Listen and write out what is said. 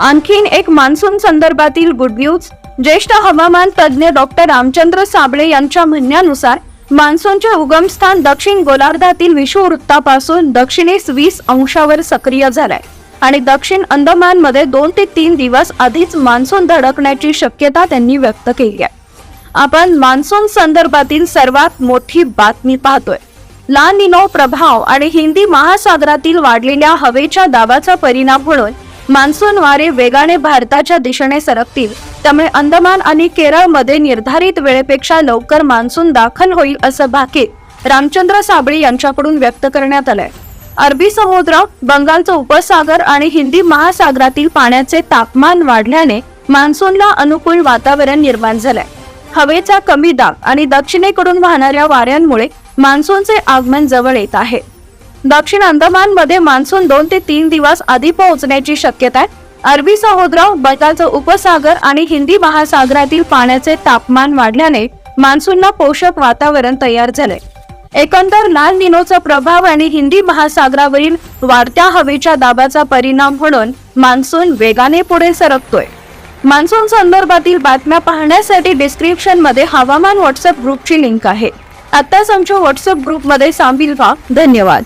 आणखीन एक मान्सून संदर्भातील गुड न्यूज ज्येष्ठ हवामान तज्ज्ञ डॉक्टर रामचंद्र साबळे यांच्या म्हणण्यानुसार मान्सूनचे उगमस्थान दक्षिण गोलार्धातील विषुववृत्तापासून दक्षिणेस वीस अंशावर सक्रिय झालाय आणि दक्षिण अंदमानमध्ये दोन ते तीन दिवस आधीच मान्सून धडकण्याची शक्यता त्यांनी व्यक्त केली आहे. आपण मान्सून संदर्भातील सर्वात मोठी बातमी पाहतोय. ला निनो प्रभाव आणि हिंदी महासागरातील वाढलेल्या हवेच्या दाबाचा परिणाम म्हणून मान्सून वारे वेगाने भारताच्या दिशेने सरकतील. त्यामुळे अंदमान आणि केरळमध्ये निर्धारित वेळेपेक्षा लवकर मान्सून दाखल होईल असं भाकीत रामचंद्र साबळे यांच्याकडून व्यक्त करण्यात आलंय. अरबी समुद्र बंगालचा उपसागर आणि हिंदी महासागरातील पाण्याचे तापमान वाढल्याने मान्सूनला अनुकूल वातावरण निर्माण झालंय. हवेचा कमी दाब आणि दक्षिणेकडून वाहणाऱ्या वाऱ्यांमुळे मान्सूनचे आगमन जवळ येत आहे. दक्षिण अंदमानमध्ये मान्सून दोन ते तीन दिवस आधी पोहोचण्याची शक्यता आहे. अरबी समुद्र बंगालचा उपसागर आणि हिंदी महासागरातील पाण्याचे तापमान वाढल्याने मान्सूनला पोषक वातावरण तयार झाले एकंदर लाल निनोचा प्रभाव आणि हिंदी महासागरावरील वाढत्या हवेच्या दाबाचा परिणाम म्हणून मान्सून वेगाने पुढे सरकतोय. मान्सून संदर्भातील बातम्या पाहण्यासाठी डिस्क्रिप्शनमध्ये हवामान व्हॉट्सअप ग्रुपची लिंक आहे. आताच आमच्या व्हॉट्सअप ग्रुपमध्ये सामील व्हा. धन्यवाद.